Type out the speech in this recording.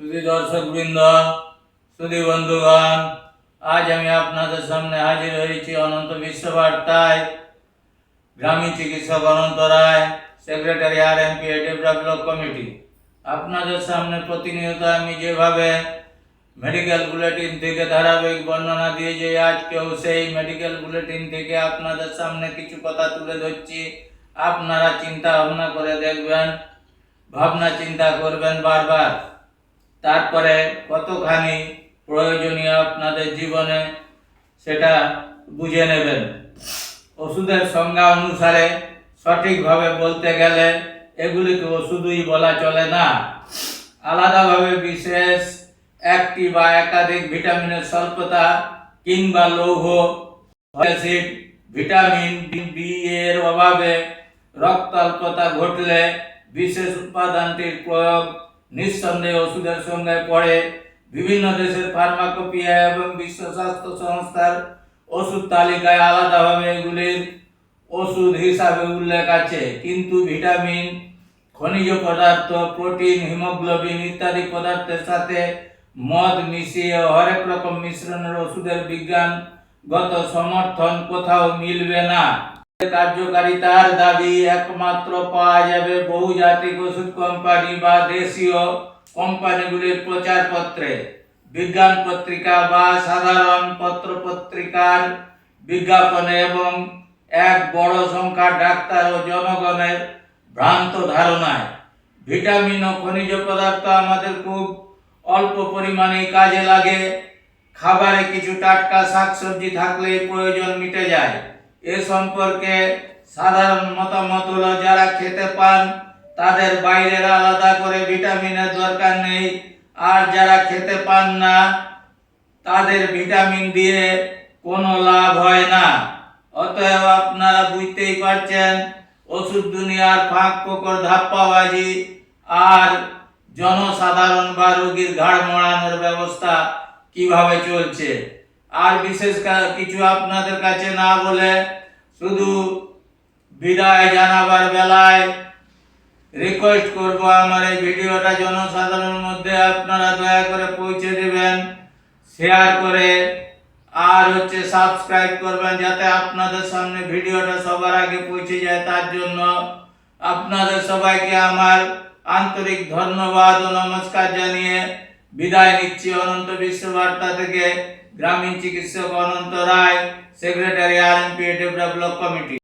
সুধী দর্শক বৃন্দ, সুধী বন্ধুগণ, আজ আমি আপনাদের সামনে হাজির হয়েছি অনন্ত বিশ্ববার্তায়। গ্রামীণ চিকিৎসক Ananta Roy, secretary R M P develop committee. আপনাদের সামনে প্রতিনিয়ত আমি যেভাবে মেডিকেল বুলেটিন থেকে ধারাবাহিক বর্ণনা দিয়ে যে আজকেও সেই মেডিকেল বুলেটিন থেকে আপনাদের সামনে কিছু কথা তুলে ধরছি। আপনারা চিন্তা ভাবনা করে দেখবেন, ভাবনা চিন্তা করবেন বারবার। তারপরে কতখানি প্রয়োজনীয় আপনাদের জীবনে সেটা বুঝে নেবেন। ওষুধের সংজ্ঞা অনুসারে সঠিকভাবে বলতে গেলে এগুলিকে ওষুধই বলা চলে না। আলাদাভাবে বিশেষ একটি বা একাধিক ভিটামিনের স্বল্পতা কিংবা লৌহ ভিটামিন বি এর অভাবে রক্তাল্পতা ঘটলে বিশেষ উপাদানটির প্রয়োগ নিঃসন্দেহে ওষুধের সঙ্গে পড়ে বিভিন্ন দেশের ফার্মাকোপিয়া এবং বিশ্ব স্বাস্থ্য সংস্থার ওষুধ তালিকায় আলাদাভাবে এগুলির ওষুধ হিসাবে উল্লেখ আছে। কিন্তু ভিটামিন, খনিজ পদার্থ, প্রোটিন, হিমোগ্লোবিন ইত্যাদি পদার্থের সাথে মদ মিশিয়ে হরেক রকম মিশ্রণের ওষুধের বিজ্ঞানগত সমর্থন কোথাও মিলবে না। কার্যকারিতার দাবি একমাত্র পাওয়া যাবে বহুজাতিক ওষুধ কোম্পানি বা দেশীয় কোম্পানিগুলির প্রচারপত্রে। বিজ্ঞান পত্রিকা বা সাধারণ পত্র পত্রিকার বিজ্ঞাপনে এবং এক বড় সংখ্যা ডাক্তার ও জনগণের ভ্রান্ত ধারণায়। ভিটামিন ও খনিজ পদার্থ আমাদের খুব অল্প পরিমাণে কাজে লাগে। খাবারে কিছু টাটকা শাকসবজি থাকলেই প্রয়োজন মিটে যায়। এ সম্পর্কে সাধারণ মতামত হলো যারা খেতে পান, তাদের বাইরের আলাদা করে ভিটামিনের দরকার নেই। আর যারা খেতে পান না, তাদের ভিটামিন দিয়ে কোনো লাভ হয় না। অতএব আপনারা বুঝতেই পারছেন, ওষুধ দুনিয়ার ফাঁক ফোকর ধাপ্পাবাজি আর জনসাধারণ বা রোগীর ঘাড় মোড়ানোর ব্যবস্থা কীভাবে চলছে। আর বিশেষ কিছু আপনাদের কাছে না বলে শুধু বিদায় জানাবার বেলায় রিকোয়েস্ট করব আমার এই ভিডিওটা জনসাধারণের মধ্যে আপনারা দয়া করে পৌঁছে দেবেন শেয়ার করে, আর হচ্ছে সাবস্ক্রাইব করবেন যাতে আপনাদের সামনে ভিডিওটা সবার আগে পৌঁছে যায়। তার জন্য আপনাদের সবাইকে আমার আন্তরিক ধন্যবাদ ও নমস্কার জানিয়ে বিদায় নিচ্ছি অনন্ত বিশ্ববার্তা থেকে। গ্রামীণ চিকিৎসক Ananta Roy secretary R M P develop committee.